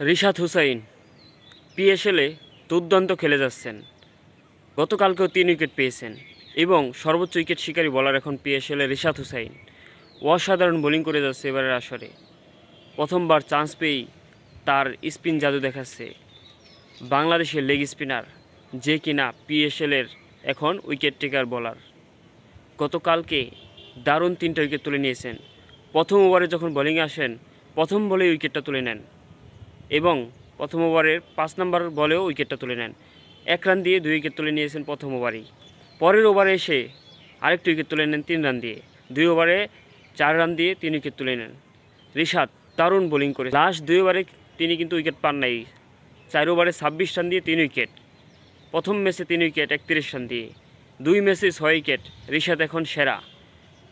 রিশাদ হুসাইন, পিএসএলে দুর্দান্ত খেলে যাচ্ছেন। গতকালকেও তিন উইকেট পেয়েছেন এবং সর্বোচ্চ উইকেট শিকারী বলার এখন পিএসএলে রিশাদ হুসাইন। অসাধারণ বোলিং করে যাচ্ছে এবারের আসরে। প্রথমবার চান্স পেয়েই তার স্পিন জাদু দেখাচ্ছে বাংলাদেশের লেগ স্পিনার যে কিনা পিএসএলের এখন উইকেট টেকার বলার। গতকালকে দারুণ তিনটা উইকেট তুলে নিয়েছেন। প্রথম ওভারে যখন বোলিংয়ে আসেন, প্রথম বলেই উইকেটটা তুলে নেন। এবং প্রথম ওভারের পাঁচ নম্বর বলেও উইকেটটা তুলে নেন। এক রান দিয়ে দুই উইকেট তুলে নিয়েছেন প্রথম ওভারেই। পরের ওভারে এসে আরেকটি উইকেট তুলে নেন তিন রান দিয়ে। দুই ওভারে চার রান দিয়ে তিন উইকেট তুলে নেন। রিশাদ দারুণ বোলিং করে। লাস্ট দুই ওভারে তিনি কিন্তু উইকেট পান নাই। চার ওভারে ছাব্বিশ রান দিয়ে তিন উইকেট। প্রথম ম্যাচে তিন উইকেট, একত্রিশ রান দিয়ে। দুই ম্যাচে ছয় উইকেট, রিশাদ এখন সেরা।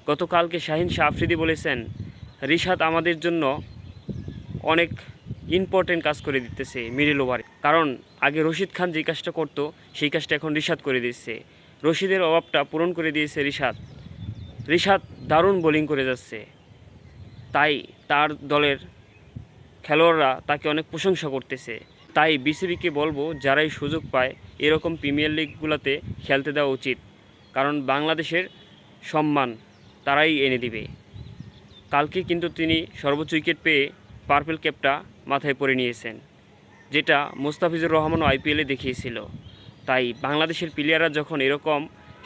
গতকালকে শাহিন শাহ আফ্রিদি বলেছেন, রিশাদ আমাদের জন্য অনেক ইম্পর্টেন্ট কাজ করে দিতেছে মিডিল ওভারে কারণ আগে রশিদ খান যে কাজটা করতো, সেই কাজটা এখন রিশাদ করে দিচ্ছে রশিদের অভাবটা পূরণ করে দিয়েছে রিশাদ। রিশাদ দারুণ বোলিং করে যাচ্ছে। তাই তার দলের খেলোয়াড়রা তাকে অনেক প্রশংসা করতেছে। তাই বিসিবিকে বলব, যারাই সুযোগ পায়, এরকম প্রিমিয়ার লিগগুলোতে খেলতে দেওয়া উচিত। কারণ বাংলাদেশের সম্মান তারাই এনে দিবে। কালকে কিন্তু তিনি সর্বোচ্চ উইকেট পেয়ে পার্পেল ক্যাপটা মাথায় পরে নিয়েছেন, যেটা মুস্তাফিজুর রহমানও আইপিএলে দেখিয়েছিল। তাই বাংলাদেশের প্লেয়াররা যখন এরকম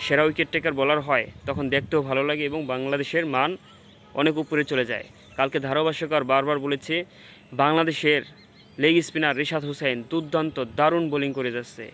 সেরা উইকেট টেকার বলার হয়, তখন দেখতেও ভালো লাগে এবং বাংলাদেশের মান অনেক উপরে চলে যায়। কালকে ধারাভাষ্যকার বারবার বলেছে, বাংলাদেশের লেগ স্পিনার রিশাদ হুসেন দুর্দান্ত দারুণ বোলিং করে যাচ্ছে।